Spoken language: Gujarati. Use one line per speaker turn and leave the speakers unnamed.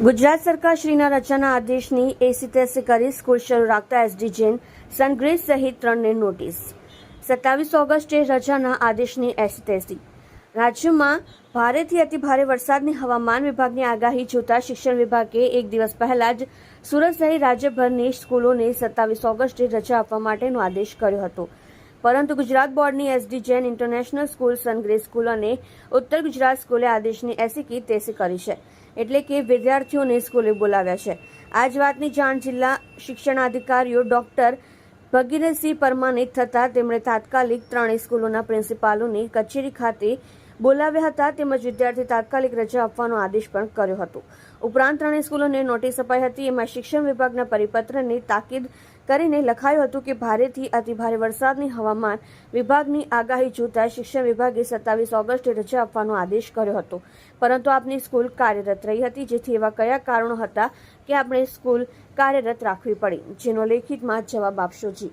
ગુજરાત સરકાર શ્રીના રચાના આદેશની એસી તેસી કરી સ્કૂલ શરૂ રાખતા એસડી જૈન સનગ્રેસ સહિત ત્રણને નોટિસ. સત્તાવીસ ઓગસ્ટે રજાના આદેશની એસી તેસી રાજ્યમાં ભારેથી અતિભારે વરસાદની હવામાન વિભાગની આગાહી જોતા શિક્ષણ વિભાગે એક દિવસ પહેલા જ સુરત સહિત રાજ્યભરની સ્કૂલોને સત્તાવીસ ઓગસ્ટે રજા આપવા માટેનો આદેશ કર્યો હતો. પરંતુ ગુજરાત બોર્ડની SD Jain international school Sungrace school અને ઉત્તર ગુજરાત સ્કૂલે આદેશની એસી કી તેસી કરી છે. એટલે કે વિદ્યાર્થીઓને સ્કૂલે બોલાવ્યા છે. આ જ વાતની જાણ જિલ્લા શિક્ષણાધિકારીઓ ડોક્ટર ભગીરથસિંહ પરમાને થતાં તેમણે તાત્કાલિક ત્રણેય સ્કૂલોના પ્રિન્સિપાલોની કચેરી ખાતે બોલાવ્યા હતા તેમજ વિદ્યાર્થી તાત્કાલિક રજા આપવાનો આદેશ પણ કર્યો હતો. ઉપરાંત ત્રણેય સ્કૂલોને નોટિસ અપાઈ હતી. એમાં શિક્ષણ વિભાગના પરિપત્રની તાકીદ કરીને લખાયું હતું કે ભારેથી અતિભારે વરસાદની હવામાન વિભાગની આગાહી જોતા શિક્ષણ વિભાગે સત્તાવીસ ઓગસ્ટે રજા આપવાનો આદેશ કર્યો હતો. પરંતુ આપની સ્કૂલ કાર્યરત રહી હતી, જેથી એવા કયા કારણો હતા કે આપણે સ્કૂલ કાર્યરત રાખવી પડી, જેનો લેખિતમાં જવાબ આપશો જી.